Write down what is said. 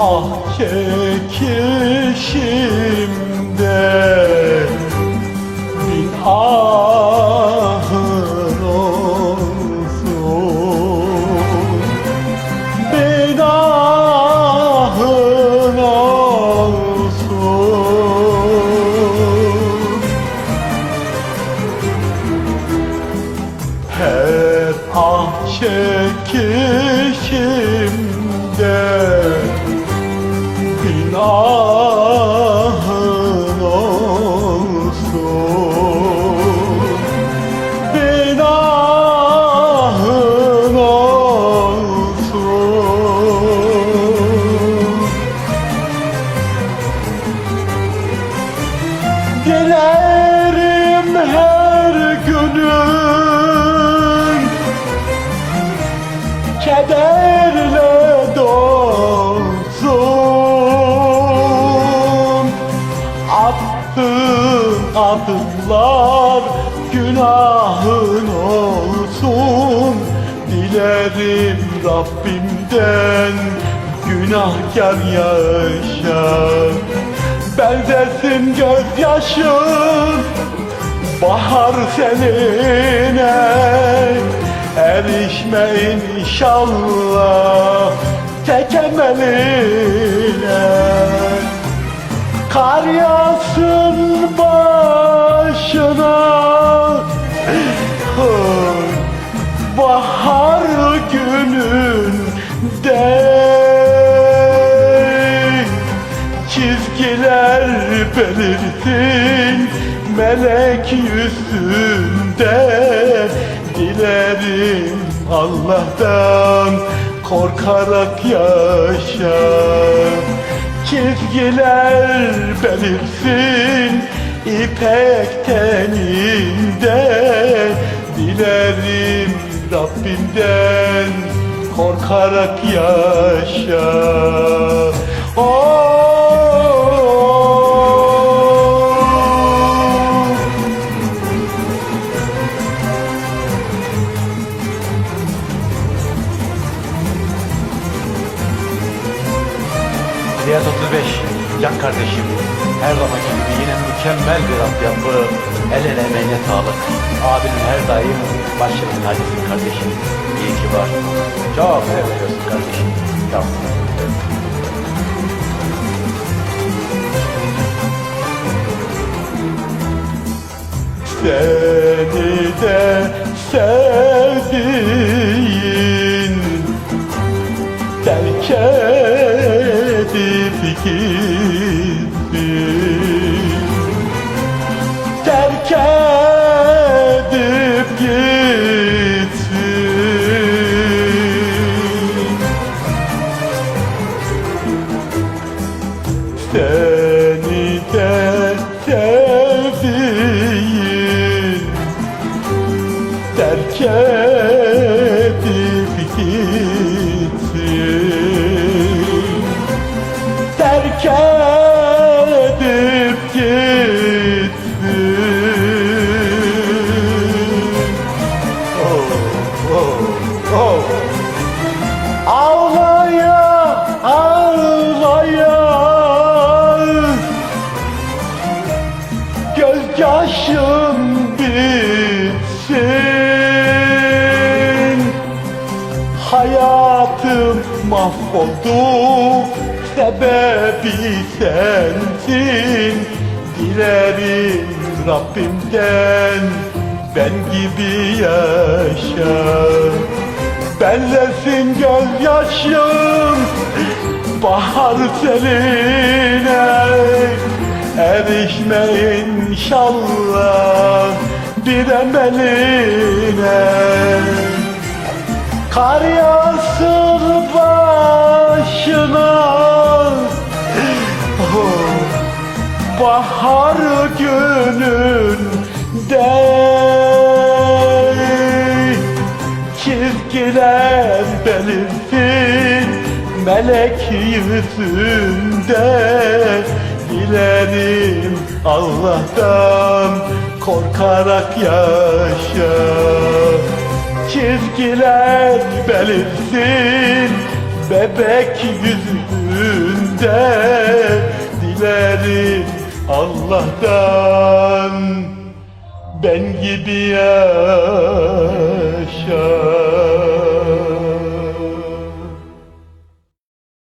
Ah çekişimde bin ahın günün kederle dolsun Attığın adımlar günahın olsun. Dilerim Rabbimden günahkar yaşar Benzesin gözyaşın Bahar seninle Erişme inşallah Tek emeline. Kar yağsın başına Bahar gününde Çizgiler belirsin melek yüzünde Dilerim Allah'tan korkarak yaşa. Çizgiler belirsin ipek teninde Dilerim Rabbimden korkarak yaşa. Oh Riyad 35, can kardeşim. Her zamanki gibi yine mükemmel bir altyapı. El ele emeğine sağlık. Abinin her daim başının tacısın kardeşim. İyi ki var. Çok seviyorsun kardeşim. Çok. Seni de sevdiğin Seni de sevdiğin Terk Hayatım mahvoldu. Sebebi sensin. Dilerim Rabbimden Ben gibi yaşa. Benlesin gözyaşım. Bahar seline. Erişme inşallah. Bir emeline Kar yağsın Bahar gününde Çizgiler belirsin melek yüzünde Dilerim Allah'tan korkarak yaşa. Çizgiler belirsin bebek yüzünde Dilerim Allah'tan ben gibi yaşa